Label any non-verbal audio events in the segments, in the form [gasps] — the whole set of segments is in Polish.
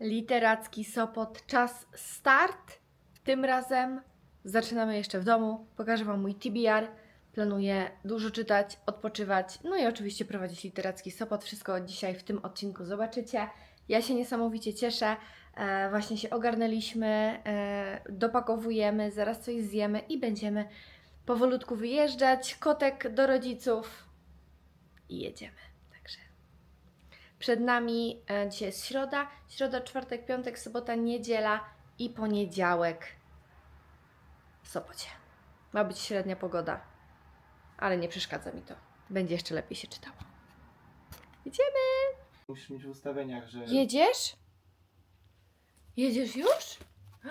Literacki Sopot, czas start. Tym razem zaczynamy jeszcze w domu. Pokażę Wam mój TBR. Planuję dużo czytać, odpoczywać, no i oczywiście prowadzić literacki Sopot. Wszystko dzisiaj w tym odcinku zobaczycie. Ja się niesamowicie cieszę. E, właśnie się ogarnęliśmy, e, dopakowujemy, zaraz coś zjemy i będziemy powolutku wyjeżdżać. Kotek do rodziców i jedziemy. Przed nami e, dzisiaj jest środa, środa, czwartek, piątek, sobota, niedziela i poniedziałek w Sopocie. Ma być średnia pogoda, ale nie przeszkadza mi to. Będzie jeszcze lepiej się czytało. Jedziemy! Musisz mieć w ustawieniach, że Jedziesz? Jedziesz już? [gasps]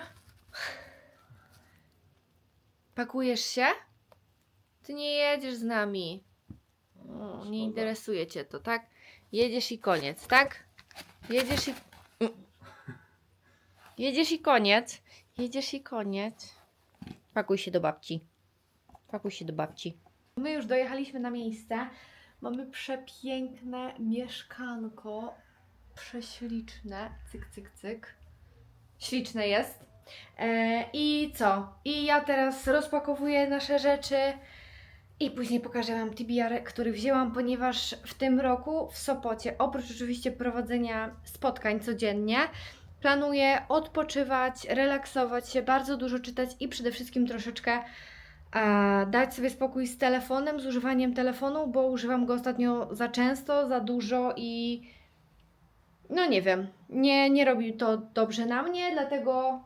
Pakujesz się? Ty nie jedziesz z nami. O, nie interesuje cię to, tak? Jedziesz i koniec, tak? Jedziesz i. Jedziesz i koniec. Jedziesz i koniec. Pakuj się do babci. Pakuj się do babci. My już dojechaliśmy na miejsce. Mamy przepiękne mieszkanko. Prześliczne. Cyk, cyk, cyk. Śliczne jest. E, I co? I ja teraz rozpakowuję nasze rzeczy. I później pokażę Wam TBR, który wzięłam, ponieważ w tym roku w Sopocie, oprócz oczywiście prowadzenia spotkań codziennie, planuję odpoczywać, relaksować się, bardzo dużo czytać i przede wszystkim troszeczkę e, dać sobie spokój z telefonem, z używaniem telefonu, bo używam go ostatnio za często, za dużo i no nie wiem, nie, nie robi to dobrze na mnie, dlatego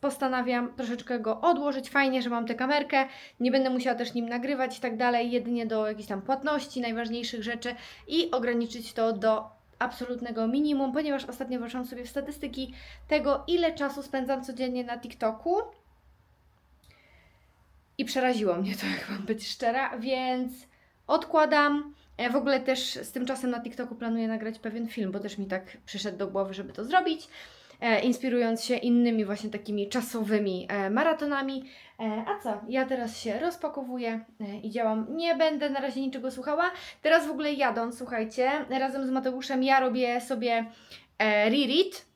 postanawiam troszeczkę go odłożyć. Fajnie, że mam tę kamerkę, nie będę musiała też nim nagrywać i tak dalej, jedynie do jakichś tam płatności, najważniejszych rzeczy i ograniczyć to do absolutnego minimum, ponieważ ostatnio weszłam sobie w statystyki tego, ile czasu spędzam codziennie na TikToku. I przeraziło mnie to, [laughs] jak mam być szczera, więc odkładam. E, W ogóle też z tym czasem na TikToku planuję nagrać pewien film, bo też mi tak przyszedł do głowy, żeby to zrobić inspirując się innymi właśnie takimi czasowymi e, maratonami. E, a co? Ja teraz się rozpakowuję e, i działam. Nie będę na razie niczego słuchała. Teraz w ogóle jadąc, słuchajcie, razem z Mateuszem ja robię sobie e, reread.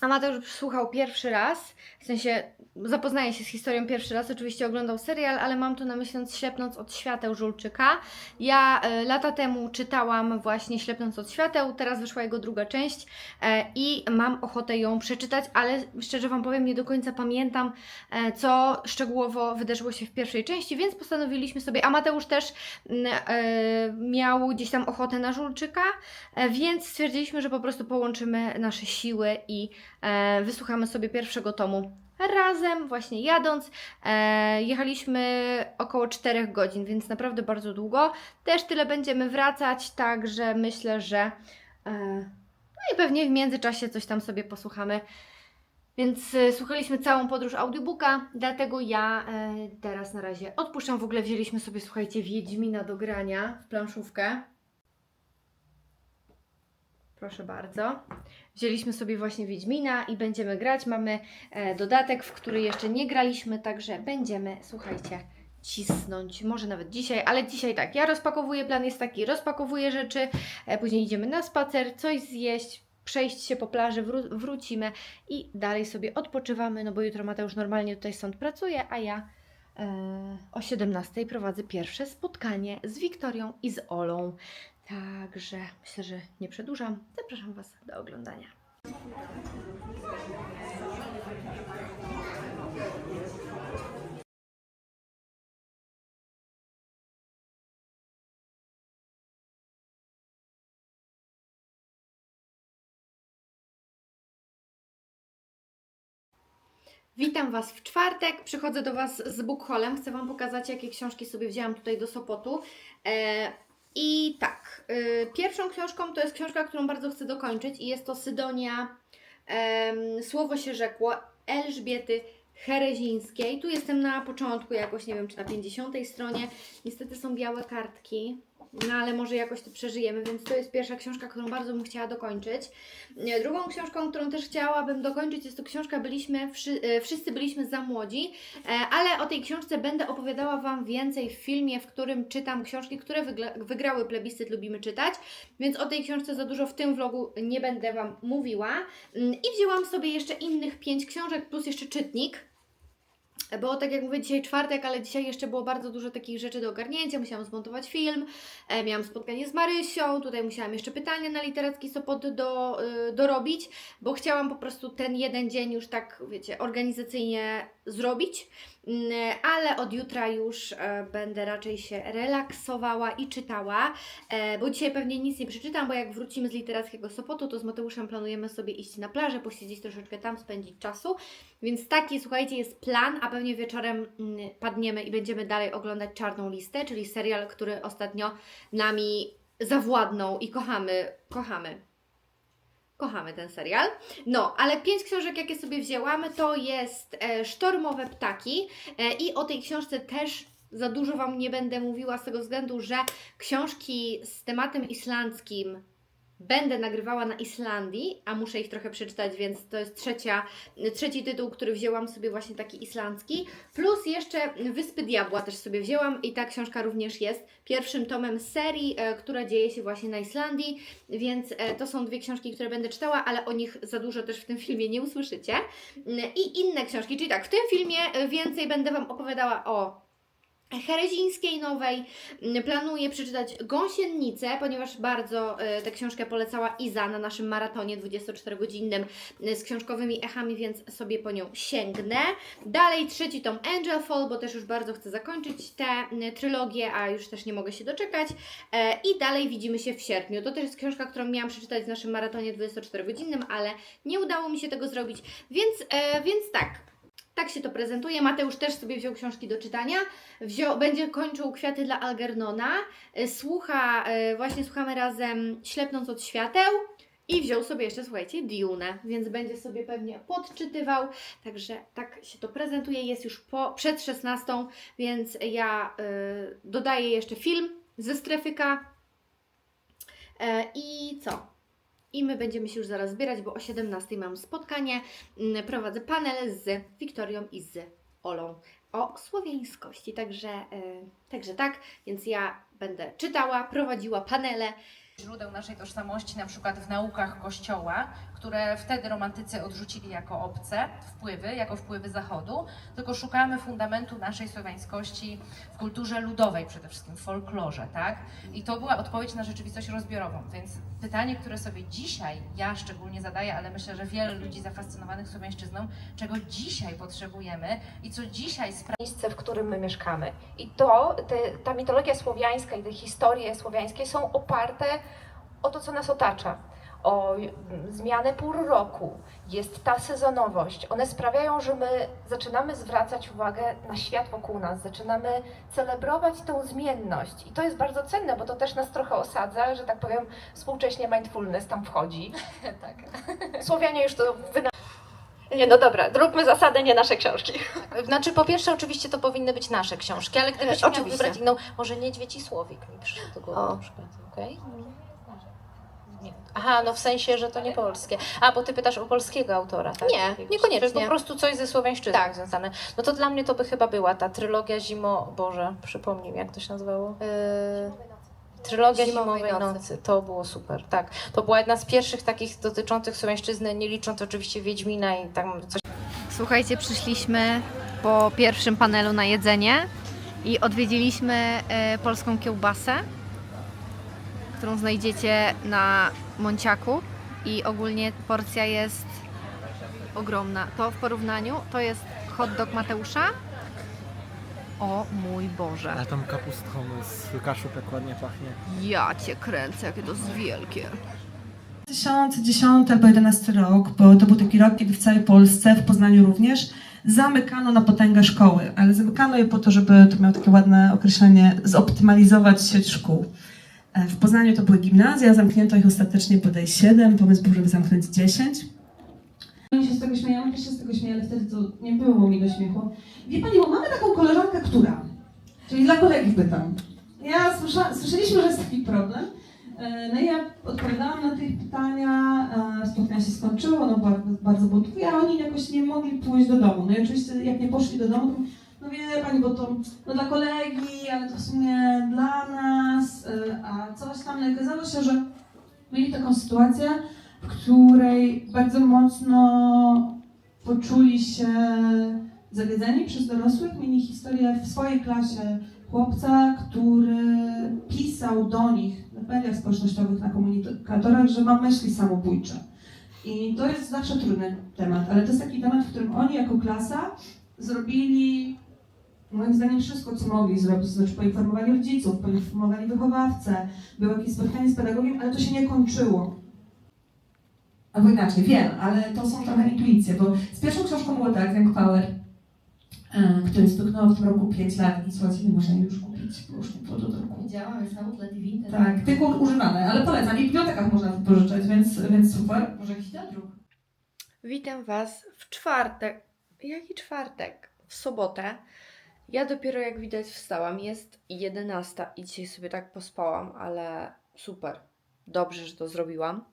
A Mateusz słuchał pierwszy raz, w sensie zapoznaje się z historią pierwszy raz, oczywiście oglądał serial, ale mam tu na myśli Ślepnąc od świateł Żulczyka. Ja e, lata temu czytałam właśnie Ślepnąc od świateł, teraz wyszła jego druga część e, i mam ochotę ją przeczytać, ale szczerze Wam powiem, nie do końca pamiętam, e, co szczegółowo wydarzyło się w pierwszej części, więc postanowiliśmy sobie, a Mateusz też e, miał gdzieś tam ochotę na Żulczyka, więc stwierdziliśmy, że po prostu połączymy nasze siły i wysłuchamy sobie pierwszego tomu razem, właśnie jadąc. E, jechaliśmy około 4 godzin, więc naprawdę bardzo długo. Też tyle będziemy wracać, także myślę, że e, no i pewnie w międzyczasie coś tam sobie posłuchamy. Więc e, słuchaliśmy całą podróż audiobooka, dlatego ja e, teraz na razie odpuszczam. W ogóle wzięliśmy sobie, słuchajcie, Wiedźmina do grania w planszówkę. Proszę bardzo. Wzięliśmy sobie właśnie Wiedźmina i będziemy grać. Mamy e, dodatek, w który jeszcze nie graliśmy, także będziemy, słuchajcie, cisnąć. Może nawet dzisiaj, ale dzisiaj tak. Ja rozpakowuję, plan jest taki, rozpakowuję rzeczy, e, później idziemy na spacer, coś zjeść, przejść się po plaży, wró- wrócimy i dalej sobie odpoczywamy, no bo jutro Mateusz normalnie tutaj stąd pracuje, a ja e, o 17 prowadzę pierwsze spotkanie z Wiktorią i z Olą. Także myślę, że nie przedłużam. Zapraszam Was do oglądania. Witam Was w czwartek. Przychodzę do Was z Bookholem. Chcę Wam pokazać, jakie książki sobie wzięłam tutaj do Sopotu. E, I tak, y, pierwszą książką to jest książka, którą bardzo chcę dokończyć i jest to Sydonia Słowo się rzekło Elżbiety Herezińskiej. Tu jestem na początku jakoś, nie wiem czy na 50 stronie. Niestety są białe kartki. No ale może jakoś to przeżyjemy, więc to jest pierwsza książka, którą bardzo bym chciała dokończyć. Drugą książką, którą też chciałabym dokończyć, jest to książka Byliśmy, e, Wszyscy byliśmy za młodzi, e, ale o tej książce będę opowiadała Wam więcej w filmie, w którym czytam książki, które wygrały plebiscyt Lubimy Czytać, więc o tej książce za dużo w tym vlogu nie będę Wam mówiła. Mm, I wzięłam sobie jeszcze innych pięć książek, plus jeszcze czytnik. Bo tak jak mówię, dzisiaj czwartek, ale dzisiaj jeszcze było bardzo dużo takich rzeczy do ogarnięcia. Musiałam zmontować film, e, miałam spotkanie z Marysią, tutaj musiałam jeszcze pytania na literacki Sopot do, y, dorobić, bo chciałam po prostu ten jeden dzień już tak, wiecie, organizacyjnie zrobić. Mm, Ale od jutra już e, będę raczej się relaksowała i czytała, e, bo dzisiaj pewnie nic nie przeczytam, bo jak wrócimy z literackiego Sopotu, to z Mateuszem planujemy sobie iść na plażę, posiedzieć troszeczkę tam, spędzić czasu. Więc taki, słuchajcie, jest plan, a pewnie wieczorem mm, padniemy i będziemy dalej oglądać Czarną Listę, czyli serial, który ostatnio nami zawładnął i kochamy, kochamy. Kochamy ten serial. No, ale pięć książek, jakie sobie wzięłam, to jest e, Sztormowe Ptaki e, i o tej książce też za dużo Wam nie będę mówiła z tego względu, że książki z tematem islandzkim będę nagrywała na Islandii, a muszę ich trochę przeczytać, więc to jest trzecia, trzeci tytuł, który wzięłam sobie właśnie taki islandzki. Plus jeszcze Wyspy Diabła też sobie wzięłam i ta książka również jest pierwszym tomem serii, e, która dzieje się właśnie na Islandii, więc e, to są dwie książki, które będę czytała, ale o nich za dużo też w tym filmie nie usłyszycie. Mm, I inne książki, czyli tak, w tym filmie e, więcej będę Wam opowiadała o Herezińskiej Nowej. Planuję przeczytać Gąsienicę, ponieważ bardzo e, tę książkę polecała Iza na naszym maratonie 24-godzinnym e, z książkowymi echami, więc sobie po nią sięgnę. Dalej trzeci tom Angel Fall, bo też już bardzo chcę zakończyć tę trylogię, a już też nie mogę się doczekać. E, I dalej widzimy się w sierpniu. To też jest książka, którą miałam przeczytać w naszym maratonie 24-godzinnym, ale nie udało mi się tego zrobić, więc, więc tak. Tak się to prezentuje. Mateusz też sobie wziął książki do czytania. Wziął, będzie kończył Kwiaty dla Algernona. Y, Słucha, y, właśnie słuchamy razem Ślepnąc od świateł. I wziął sobie jeszcze, słuchajcie, Dune, więc będzie sobie pewnie podczytywał. Także tak się to prezentuje. Jest już po, przed 16, więc ja y, dodaję jeszcze film ze strefyka. E, I co? I my będziemy się już zaraz zbierać, bo o 17 mam spotkanie. Mm, Prowadzę panel z Wiktorią i z Olą o słowiańskości. Także, e, także tak, więc ja będę czytała, prowadziła panele. Źródeł naszej tożsamości, na przykład w naukach Kościoła, które wtedy romantycy odrzucili jako obce wpływy, jako wpływy Zachodu, tylko szukamy fundamentu naszej słowiańskości w kulturze ludowej, przede wszystkim w folklorze, tak? I to była odpowiedź na rzeczywistość rozbiorową, więc pytanie, które sobie dzisiaj ja szczególnie zadaję, ale myślę, że wiele ludzi zafascynowanych słowiańszczyzną, czego dzisiaj potrzebujemy i co dzisiaj sprawia, miejsce, w którym my mieszkamy. I to, te, ta mitologia słowiańska i te historie słowiańskie są oparte o to, co nas otacza. O zmianę pór roku, jest ta sezonowość. One sprawiają, że my zaczynamy zwracać uwagę na świat wokół nas, zaczynamy celebrować tą zmienność. I to jest bardzo cenne, bo to też nas trochę osadza, że tak powiem, współcześnie mindfulness tam wchodzi. [laughs] tak, Słowianie już to wyna... Nie, no dobra, zróbmy zasadę, nie nasze książki. [laughs] Znaczy, po pierwsze, oczywiście to powinny być nasze książki, ale gdybyś E, miał wybrać inną, może Niedźwiedź i Słowik mi przyszedł do głowy na przykład, okej? Nie. Aha, no w sensie, że to nie polskie. A, bo ty pytasz o polskiego autora, tak? Nie, Jakiegoś- niekoniecznie. Że po prostu coś ze słowiańszczyzną Tak. związane. No to dla mnie to by chyba była ta trylogia zimo... Boże, przypomnij mi, jak to się nazywało? Trylogia Zimowej Zimowej, nocy. nocy. To było super, tak. To była jedna z pierwszych takich dotyczących słowiańszczyzny, nie licząc oczywiście Wiedźmina i tam coś Słuchajcie, przyszliśmy po pierwszym panelu na jedzenie i odwiedziliśmy e, polską kiełbasę, którą znajdziecie na Monciaku i ogólnie porcja jest ogromna. To w porównaniu to jest hot dog Mateusza. O mój Boże. A tą kapustką z kaszupek ładnie pachnie. Ja cię kręcę, jakie to jest wielkie. 2010 albo 11 rok, bo to był taki rok, kiedy w całej Polsce, w Poznaniu również, zamykano na potęgę szkoły, ale zamykano je po to, żeby, to miało takie ładne określenie, zoptymalizować sieć szkół. E, W Poznaniu to były gimnazja, zamknięto ich ostatecznie bodaj 7, pomysł był, żeby zamknąć 10. Oni się z tego śmieją, ja się z tego śmieję, ale wtedy to nie było mi do śmiechu. Wie Pani, bo mamy taką koleżankę, która, czyli dla kolegi pytam, Ja słysza, słyszeliśmy, że jest taki problem. E, No i ja odpowiadałam na tych pytania, spotkanie się skończyło, no bardzo, bardzo buntuje, a oni jakoś nie mogli pójść do domu. No i oczywiście jak nie poszli do domu, to no wie pani, bo to no dla kolegi, ale to w sumie dla nas, e, a coś tam. No okazało się, że mieli taką sytuację, w której bardzo mocno poczuli się zawiedzeni przez dorosłych. Mieli historię w swojej klasie chłopca, który pisał do nich w mediach społecznościowych, na komunikatorach, że ma myśli samobójcze. I to jest zawsze trudny temat, ale to jest taki temat, w którym oni jako klasa zrobili moim zdaniem wszystko, co mogli zrobić, to znaczy poinformowali rodziców, poinformowali wychowawcę, było jakieś spotkanie z pedagogiem, ale to się nie kończyło. Albo inaczej, wiem, ale to są trochę intuicje, bo z pierwszą książką było tak, Young Power, który spyknął w tym roku 5 lat i słuchajcie, nie można już kupić, bo już nie było do druku. Widziałam, jest na outlet i Vinted. Tak, tylko używane, ale polecam. I w bibliotekach można pożyczać, więc, więc super. Może jakiś teatruk. Witam Was w czwartek. Jaki czwartek? W sobotę. Ja dopiero jak widać wstałam. Jest 11 i dzisiaj sobie tak pospałam, ale super. Dobrze, że to zrobiłam.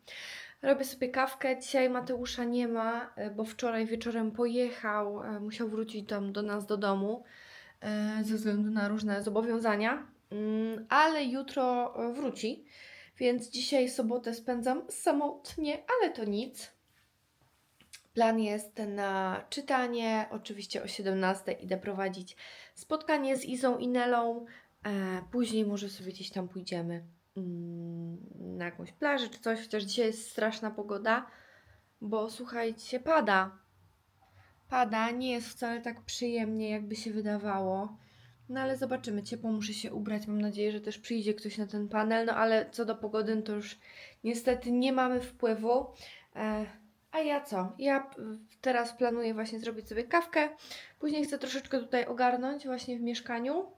Robię sobie kawkę. Dzisiaj Mateusza nie ma, e, bo wczoraj wieczorem pojechał. e, Musiał wrócić tam do nas do domu e, ze względu na różne zobowiązania, Mm, ale jutro wróci. Więc dzisiaj sobotę spędzam samotnie, ale to nic. Plan jest na czytanie. Oczywiście o 17 idę prowadzić spotkanie z Izą i Nelą. E, później może sobie gdzieś tam pójdziemy mm, na jakąś plażę czy coś, chociaż dzisiaj jest straszna pogoda, bo słuchajcie, pada. Pada, nie jest wcale tak przyjemnie, jakby się wydawało. No ale zobaczymy, ciepło muszę się ubrać. Mam nadzieję, że też przyjdzie ktoś na ten panel. No ale co do pogody, no to już niestety nie mamy wpływu. E, a ja co? Ja teraz planuję właśnie zrobić sobie kawkę. Później chcę troszeczkę tutaj ogarnąć właśnie w mieszkaniu.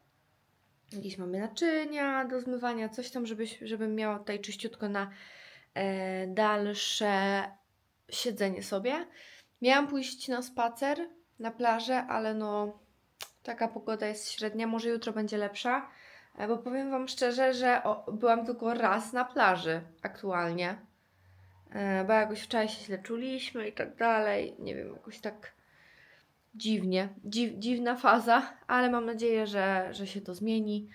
Jakieś mamy naczynia do zmywania, coś tam, żebyś, żebym miała tutaj czyściutko na e, dalsze siedzenie sobie. Miałam pójść na spacer na plażę, ale no taka pogoda jest średnia. Może jutro będzie lepsza. E, Bo powiem Wam szczerze, że o, byłam tylko raz na plaży aktualnie. E, Bo jakoś wczoraj się źle czuliśmy i tak dalej. Nie wiem, jakoś tak dziwnie. Dziw, dziwna faza, ale mam nadzieję, że, że się to zmieni.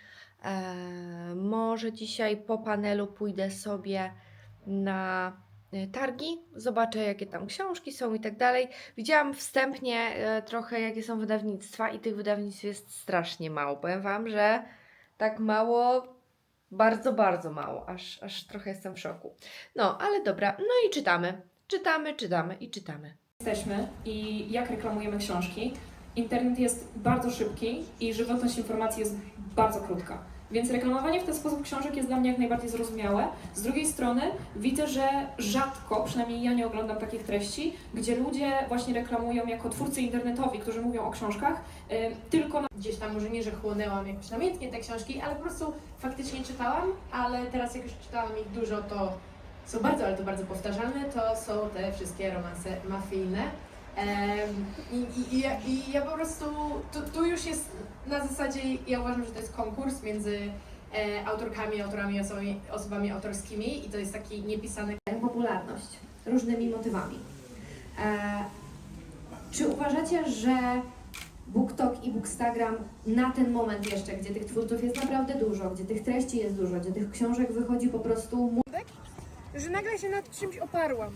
E, może dzisiaj po panelu pójdę sobie na e, targi, zobaczę jakie tam książki są i tak dalej. Widziałam wstępnie trochę jakie są wydawnictwa i tych wydawnictw jest strasznie mało. Powiem Wam, że tak mało, bardzo, bardzo mało, aż, aż trochę jestem w szoku. No, ale dobra, no i czytamy. Czytamy, czytamy i czytamy. jesteśmy i jak reklamujemy książki. Internet jest bardzo szybki i żywotność informacji jest bardzo krótka. Więc reklamowanie w ten sposób książek jest dla mnie jak najbardziej zrozumiałe. Z drugiej strony widzę, że rzadko, przynajmniej ja nie oglądam takich treści, gdzie ludzie właśnie reklamują jako twórcy internetowi, którzy mówią o książkach, y, tylko na gdzieś tam może nie, że chłonęłam jakoś namiętnie te książki, ale po prostu faktycznie czytałam, ale teraz jak już czytałam ich dużo, to są bardzo, ale to bardzo powtarzalne, to są te wszystkie romanse mafijne. I, i, i, ja, I ja po prostu, tu, tu już jest na zasadzie, ja uważam, że to jest konkurs między e, autorkami, autorami, osobami, osobami autorskimi i to jest taki niepisany popularność różnymi motywami. E, czy uważacie, że BookTok i Bookstagram na ten moment jeszcze, gdzie tych twórców jest naprawdę dużo, gdzie tych treści jest dużo, gdzie tych książek wychodzi po prostu że nagle się nad czymś oparłam.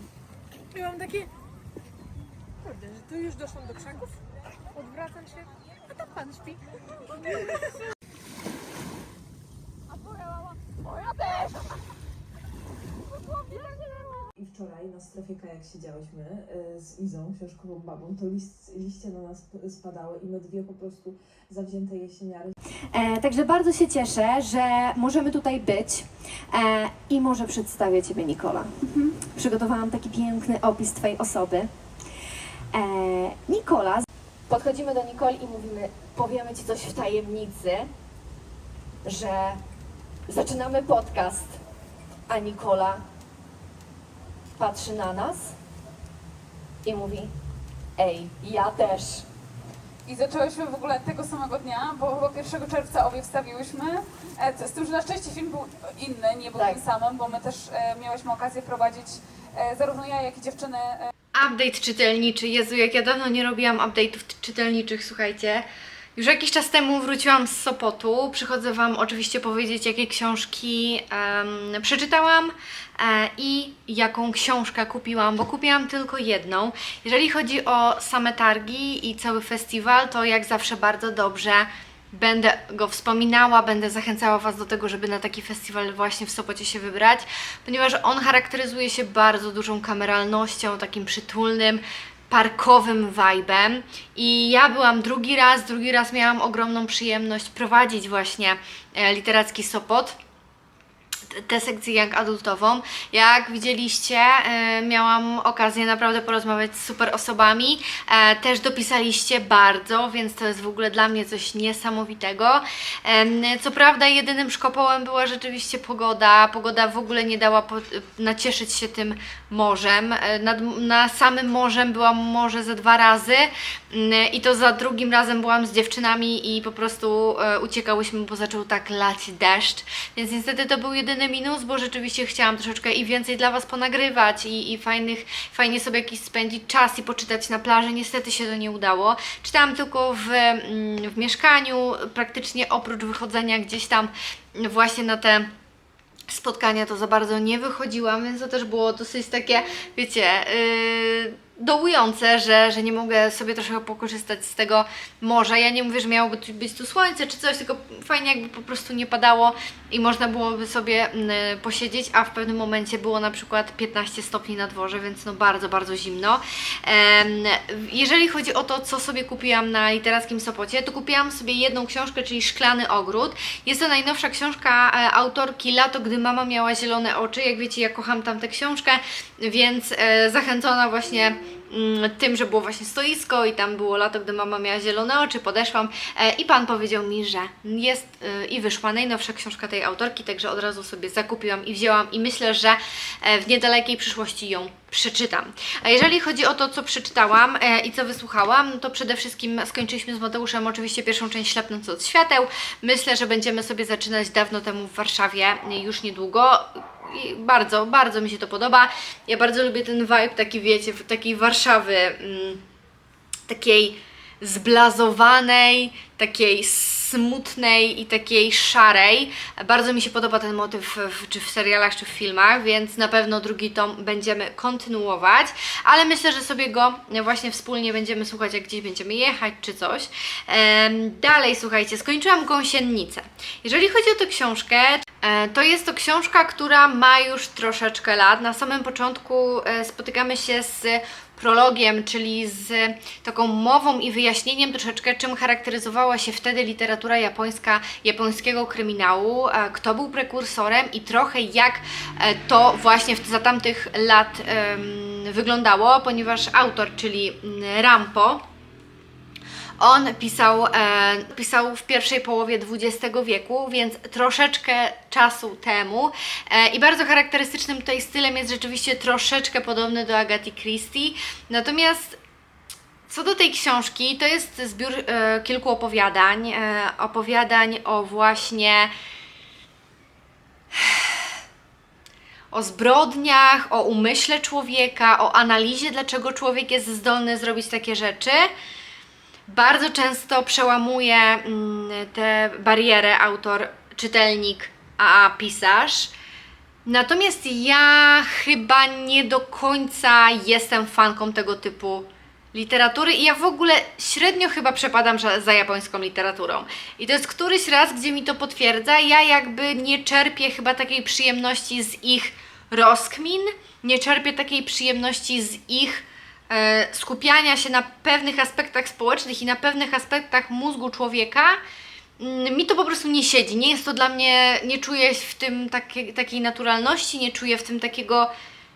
I mam takie. Kurde, że tu już doszłam do krzaków. Odwracam się, a tam pan śpi. I wczoraj na strefie K, jak siedziałyśmy y, z Izą, książkową babą, to list, liście na nas spadały i my dwie po prostu zawzięte jesieniary E, także bardzo się cieszę, że możemy tutaj być e, i może przedstawię Ciebie, Nikola. Mhm. Przygotowałam taki piękny opis Twojej osoby. E, Nikola, podchodzimy do Nikoli i mówimy, powiemy Ci coś w tajemnicy, że zaczynamy podcast, a Nikola patrzy na nas i mówi, ej, ja też. i zaczęłyśmy w ogóle tego samego dnia, bo chyba 1 czerwca obie wstawiłyśmy. E, Z tym, że na szczęście film był inny, nie był tym samym, bo my też e, miałyśmy okazję prowadzić e, zarówno ja, jak i dziewczyny Update czytelniczy. Jezu, jak ja dawno nie robiłam update'ów czytelniczych, słuchajcie. Już jakiś czas temu wróciłam z Sopotu. Przychodzę Wam oczywiście powiedzieć, jakie książki em, przeczytałam e, i jaką książkę kupiłam, bo kupiłam tylko jedną. Jeżeli chodzi o same targi i cały festiwal, to jak zawsze bardzo dobrze Będę go wspominała, będę zachęcała Was do tego, żeby na taki festiwal właśnie w Sopocie się wybrać, ponieważ on charakteryzuje się bardzo dużą kameralnością, takim przytulnym, parkowym vibem. I ja byłam drugi raz, drugi raz miałam ogromną przyjemność prowadzić właśnie e, literacki Sopot tę sekcję jak adultową. Jak widzieliście, e, miałam okazję naprawdę porozmawiać z super osobami. E, też dopisaliście bardzo, więc to jest w ogóle dla mnie coś niesamowitego. Co prawda, jedynym szkopołem była rzeczywiście pogoda. Pogoda w ogóle nie dała nacieszyć się tym morzem. E, Nad, na samym morzem byłam może ze dwa razy mm, i to za drugim razem byłam z dziewczynami i po prostu e, uciekałyśmy, bo zaczął tak lać deszcz. Więc niestety to był jedyny minus, bo rzeczywiście chciałam troszeczkę i więcej dla Was ponagrywać i, i fajnych, fajnie sobie jakiś spędzić czas i poczytać na plaży. Niestety się to nie udało. Czytałam tylko w, mm, w mieszkaniu, praktycznie oprócz wychodzenia gdzieś tam właśnie na te spotkania to za bardzo nie wychodziłam, więc to też było dosyć takie, wiecie, yy, dołujące, że, że nie mogę sobie troszkę pokorzystać z tego morza. Ja nie mówię, że miałoby być tu słońce czy coś, tylko fajnie jakby po prostu nie padało i można byłoby sobie mm, posiedzieć, a w pewnym momencie było na przykład 15 stopni na dworze, więc no bardzo, bardzo zimno. Jeżeli chodzi o to, co sobie kupiłam na literackim Sopocie, to kupiłam sobie jedną książkę, czyli Szklany Ogród. Jest to najnowsza książka e, autorki Lato, gdy mama miała zielone oczy. Jak wiecie, ja kocham tamtę książkę, więc e, zachęcona właśnie tym, że było właśnie stoisko i tam było lato, gdy mama miała zielone oczy, podeszłam e, i pan powiedział mi, że jest e, i wyszła najnowsza książka tej autorki, także od razu sobie zakupiłam i wzięłam i myślę, że e, w niedalekiej przyszłości ją przeczytam. A jeżeli chodzi o to, co przeczytałam i co wysłuchałam, to przede wszystkim skończyliśmy z Mateuszem oczywiście pierwszą część Ślepnąc od świateł. Myślę, że będziemy sobie zaczynać dawno temu w Warszawie, już niedługo. I bardzo, bardzo mi się to podoba. Ja bardzo lubię ten vibe taki, wiecie, takiej Warszawy, mm, takiej zblazowanej, takiej smutnej i takiej szarej. Bardzo mi się podoba ten motyw w, czy w serialach, czy w filmach, więc na pewno drugi tom będziemy kontynuować, ale myślę, że sobie go właśnie wspólnie będziemy słuchać, jak gdzieś będziemy jechać, czy coś. Em, dalej, słuchajcie, skończyłam Gąsienicę. Jeżeli chodzi o tę książkę, To jest to książka, która ma już troszeczkę lat. Na samym początku e, spotykamy się z prologiem, czyli z taką mową i wyjaśnieniem troszeczkę, czym charakteryzowała się wtedy literatura japońska, japońskiego kryminału, e, kto był prekursorem i trochę jak e, to właśnie za tamtych lat wyglądało, ponieważ autor, czyli mm, Rampo, on pisał, e, pisał w pierwszej połowie XX wieku, więc troszeczkę czasu temu. E, I bardzo charakterystycznym tutaj stylem jest rzeczywiście troszeczkę podobny do Agaty Christie. Natomiast co do tej książki, to jest zbiór e, kilku opowiadań. E, opowiadań o właśnie o zbrodniach, o umyśle człowieka, o analizie, dlaczego człowiek jest zdolny zrobić takie rzeczy. Bardzo często przełamuje mm, tę barierę autor, czytelnik, a pisarz. Natomiast ja chyba nie do końca jestem fanką tego typu literatury i ja w ogóle średnio chyba przepadam za, japońską literaturą. I to jest któryś raz, gdzie mi to potwierdza. Ja jakby nie czerpię chyba takiej przyjemności z ich rozkmin, nie czerpię takiej przyjemności z ich skupiania się na pewnych aspektach społecznych i na pewnych aspektach mózgu człowieka, mm, mi to po prostu nie siedzi. Nie jest to dla mnie, nie czuję w tym takie, takiej naturalności, nie czuję w tym takiego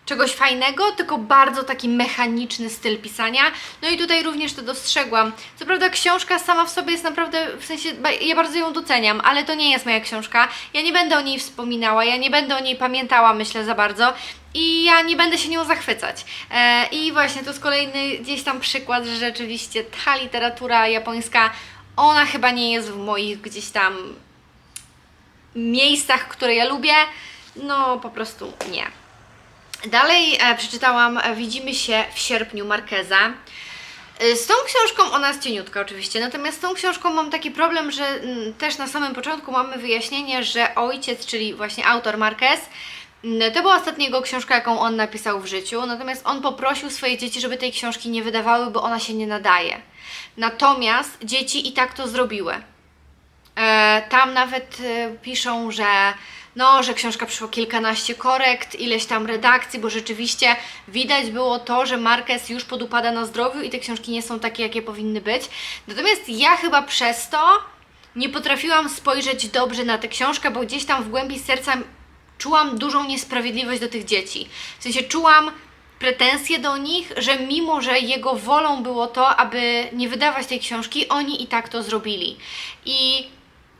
czegoś fajnego, tylko bardzo taki mechaniczny styl pisania. No i tutaj również to dostrzegłam. Co prawda książka sama w sobie jest naprawdę, w sensie, ja bardzo ją doceniam, ale to nie jest moja książka. Ja nie będę o niej wspominała, ja nie będę o niej pamiętała, myślę, za bardzo. I ja nie będę się nią zachwycać. E, I właśnie to jest kolejny gdzieś tam przykład, że rzeczywiście ta literatura japońska, ona chyba nie jest w moich gdzieś tam miejscach, które ja lubię. No po prostu nie. Dalej e, przeczytałam e, Widzimy się w sierpniu Markeza. E, Z tą książką, ona jest cieniutka oczywiście, natomiast z tą książką mam taki problem, że mm, też na samym początku mamy wyjaśnienie, że ojciec, czyli właśnie autor Marquez, mm, to była ostatnia jego książka, jaką on napisał w życiu, natomiast on poprosił swoje dzieci, żeby tej książki nie wydawały, bo ona się nie nadaje. Natomiast dzieci i tak to zrobiły. Tam nawet piszą, że no, że książka przyszło kilkanaście korekt, ileś tam redakcji, bo rzeczywiście widać było to, że Marquez już podupada na zdrowiu i te książki nie są takie, jakie powinny być. Natomiast ja chyba przez to nie potrafiłam spojrzeć dobrze na tę książkę, bo gdzieś tam w głębi serca czułam dużą niesprawiedliwość do tych dzieci. W sensie czułam pretensje do nich, że mimo, że jego wolą było to, aby nie wydawać tej książki, oni i tak to zrobili. I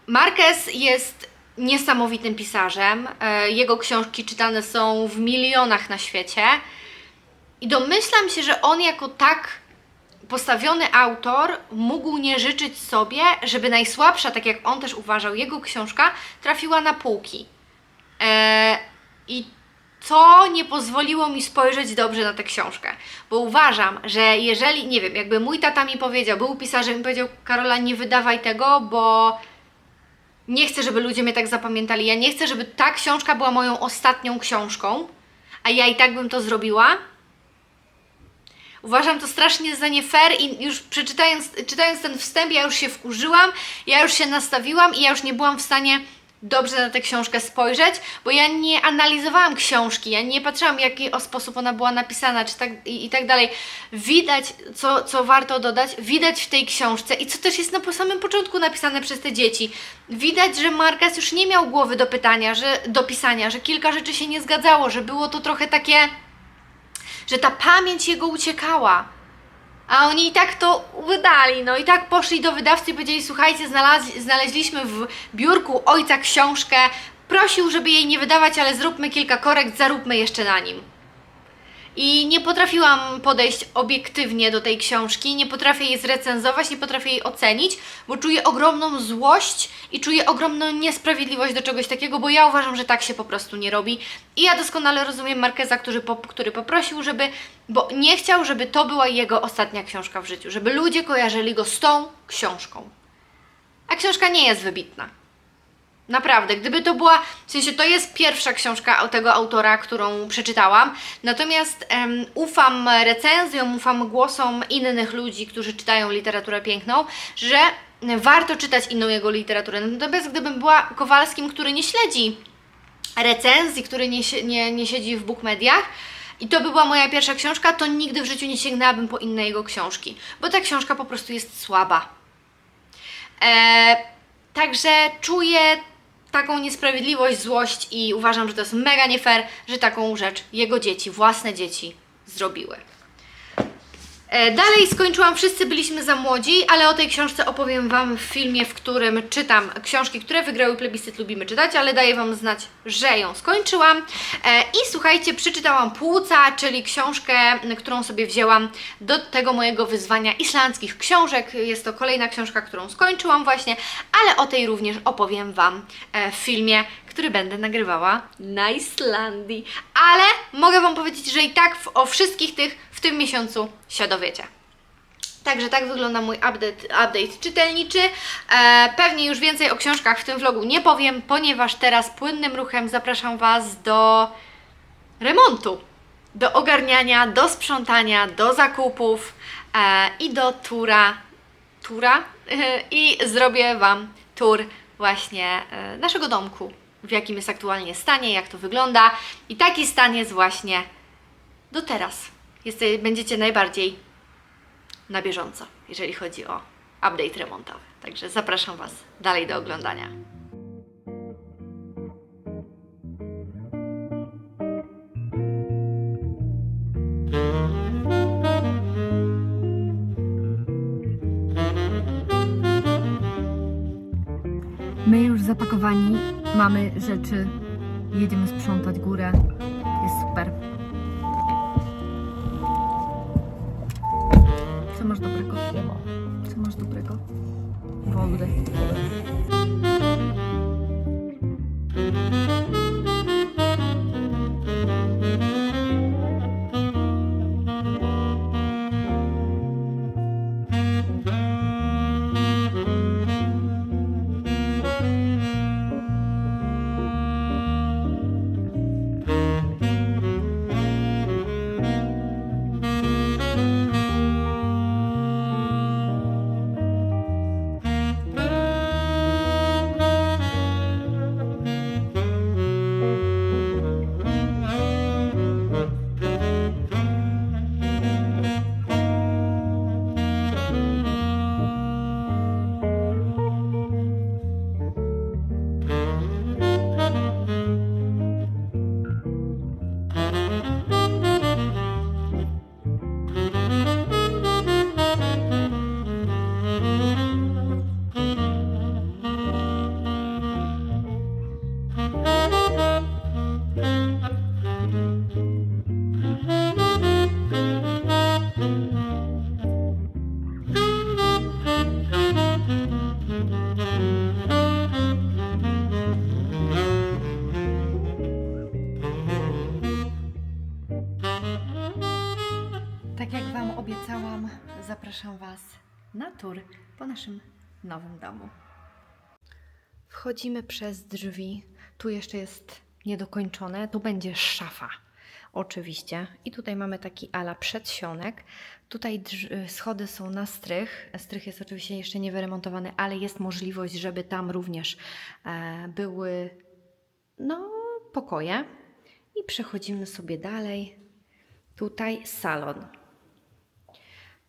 Marquez jest niesamowitym pisarzem. E, Jego książki czytane są w milionach na świecie. I domyślam się, że on jako tak postawiony autor mógł nie życzyć sobie, żeby najsłabsza, tak jak on też uważał, jego książka trafiła na półki. E, I co nie pozwoliło mi spojrzeć dobrze na tę książkę. Bo uważam, że jeżeli, nie wiem, jakby mój tata mi powiedział, był pisarzem i powiedział, Karola, nie wydawaj tego, bo nie chcę, żeby ludzie mnie tak zapamiętali. Ja nie chcę, żeby ta książka była moją ostatnią książką, a ja i tak bym to zrobiła. Uważam to strasznie za nie fair i już przeczytając czytając ten wstęp, ja już się wkurzyłam, ja już się nastawiłam i ja już nie byłam w stanie dobrze na tę książkę spojrzeć, bo ja nie analizowałam książki, ja nie patrzyłam, w jaki sposób ona była napisana, czy tak, i, i tak dalej. Widać, co, co warto dodać, widać w tej książce i co też jest na samym początku napisane przez te dzieci. Widać, że Marquez już nie miał głowy do pytania, że, do pisania, że kilka rzeczy się nie zgadzało, że było to trochę takie, że ta pamięć jego uciekała. A oni i tak to wydali, no i tak poszli do wydawcy i powiedzieli, słuchajcie, znalazli, znaleźliśmy w biurku ojca książkę, prosił, żeby jej nie wydawać, ale zróbmy kilka korekt, zaróbmy jeszcze na nim. I nie potrafiłam podejść obiektywnie do tej książki, nie potrafię jej zrecenzować, nie potrafię jej ocenić, bo czuję ogromną złość i czuję ogromną niesprawiedliwość do czegoś takiego, bo ja uważam, że tak się po prostu nie robi. I ja doskonale rozumiem Markeza, który, po, który poprosił, żeby, bo nie chciał, żeby to była jego ostatnia książka w życiu, żeby ludzie kojarzyli go z tą książką. A książka nie jest wybitna. Naprawdę, gdyby to była, w sensie to jest pierwsza książka tego autora, którą przeczytałam, natomiast em, ufam recenzjom, ufam głosom innych ludzi, którzy czytają literaturę piękną, że warto czytać inną jego literaturę. Natomiast gdybym była Kowalskim, który nie śledzi recenzji, który nie, nie, nie siedzi w bookmediach, i to by była moja pierwsza książka, to nigdy w życiu nie sięgnęłabym po inne jego książki, bo ta książka po prostu jest słaba. E, także czuję taką niesprawiedliwość, złość i uważam, że to jest mega nie fair, że taką rzecz jego dzieci, własne dzieci zrobiły. E, Dalej skończyłam Wszyscy byliśmy za młodzi, ale o tej książce opowiem Wam w filmie, w którym czytam książki, które wygrały plebiscyt Lubimy Czytać, ale daję Wam znać, że ją skończyłam. E, I słuchajcie, przeczytałam Płuca, czyli książkę, którą sobie wzięłam do tego mojego wyzwania islandzkich książek. Jest to kolejna książka, którą skończyłam właśnie, ale o tej również opowiem Wam e, w filmie, który będę nagrywała na Islandii. Ale mogę Wam powiedzieć, że i tak o wszystkich tych w tym miesiącu się dowiecie. Także tak wygląda mój update, update czytelniczy. E, pewnie już więcej o książkach w tym vlogu nie powiem, ponieważ teraz płynnym ruchem zapraszam Was do remontu, do ogarniania, do sprzątania, do zakupów e, i do tura, tura [laughs] i zrobię Wam tour właśnie e, naszego domku, w jakim jest aktualnie stanie, jak to wygląda i taki stan jest właśnie do teraz jest, będziecie najbardziej na bieżąco, jeżeli chodzi o update remontowy. Także zapraszam Was dalej do oglądania. My już zapakowani, mamy rzeczy, jedziemy sprzątać górę. Jest super. Masz dobrego? Nie ma. Co masz dobrego? Wody. Tak Wchodzimy przez drzwi. Tu jeszcze jest niedokończone. Tu będzie szafa. Oczywiście. I tutaj mamy taki ala przedsionek. Tutaj drz- schody są na strych. Strych jest oczywiście jeszcze nie wyremontowany, ale jest możliwość, żeby tam również e, były no, pokoje. I przechodzimy sobie dalej. Tutaj salon.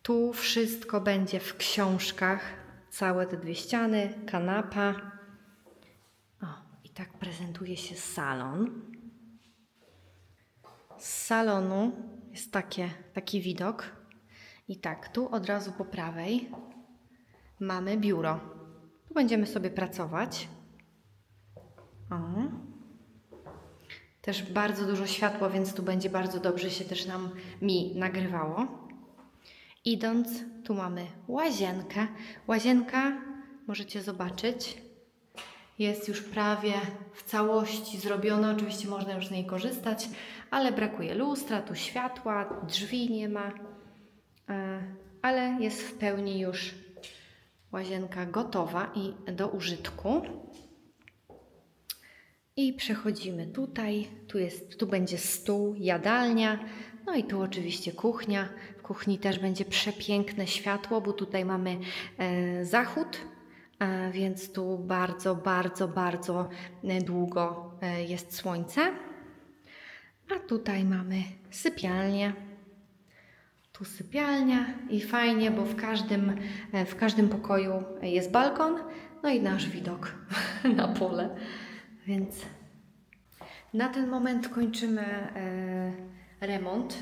Tu wszystko będzie w książkach, całe te dwie ściany, kanapa. Tak prezentuje się salon. Z salonu jest takie, taki widok. I tak, tu od razu po prawej mamy biuro. Tu będziemy sobie pracować. O. Też bardzo dużo światła, więc tu będzie bardzo dobrze się też nam mi nagrywało. Idąc, tu mamy łazienkę. Łazienka, możecie zobaczyć, jest już prawie w całości zrobiona. Oczywiście można już z niej korzystać, ale brakuje lustra, tu światła, drzwi nie ma, e, ale jest w pełni już łazienka gotowa i do użytku. I przechodzimy tutaj. Tu, jest, tu będzie stół, jadalnia. No i tu oczywiście kuchnia. W kuchni też będzie przepiękne światło, bo tutaj mamy e, zachód, więc tu bardzo, bardzo, bardzo e, długo e, jest słońce. A tutaj mamy sypialnię. Tu sypialnia i fajnie, bo w każdym, e, w każdym pokoju jest balkon, no i nasz widok [laughs] na pole. Więc na ten moment kończymy e, remont.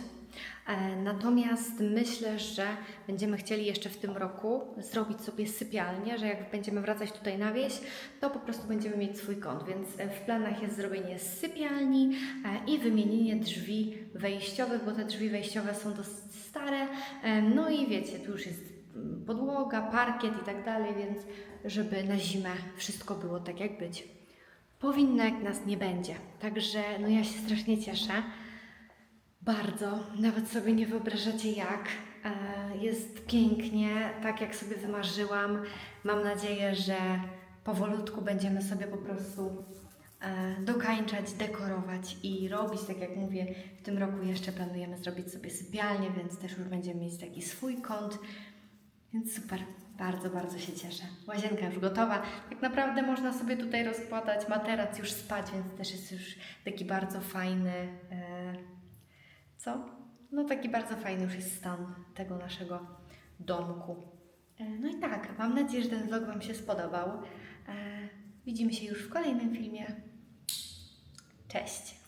E, natomiast myślę, że będziemy chcieli jeszcze w tym roku zrobić sobie sypialnię, że jak będziemy wracać tutaj na wieś, to po prostu będziemy mieć swój kąt. Więc e, w planach jest zrobienie sypialni e, i wymienienie drzwi wejściowych, bo te drzwi wejściowe są dosyć stare. No i wiecie, tu już jest mm, podłoga, parkiet i tak dalej, więc żeby na zimę wszystko było tak jak być powinno, jak nas nie będzie. Także no ja się strasznie cieszę. Bardzo. Nawet sobie nie wyobrażacie jak. E, Jest pięknie, tak jak sobie wymarzyłam. Mam nadzieję, że powolutku będziemy sobie po prostu e, dokańczać, dekorować i robić, tak jak mówię, w tym roku jeszcze planujemy zrobić sobie sypialnię, więc też już będziemy mieć taki swój kąt. Więc super, bardzo, bardzo się cieszę. Łazienka już gotowa. Tak naprawdę można sobie tutaj rozkładać materac, już spać, więc też jest już taki bardzo fajny. Co? No taki bardzo fajny już jest stan tego naszego domku. E, no i tak, mam nadzieję, że ten vlog Wam się spodobał. E, widzimy się już w kolejnym filmie. Cześć!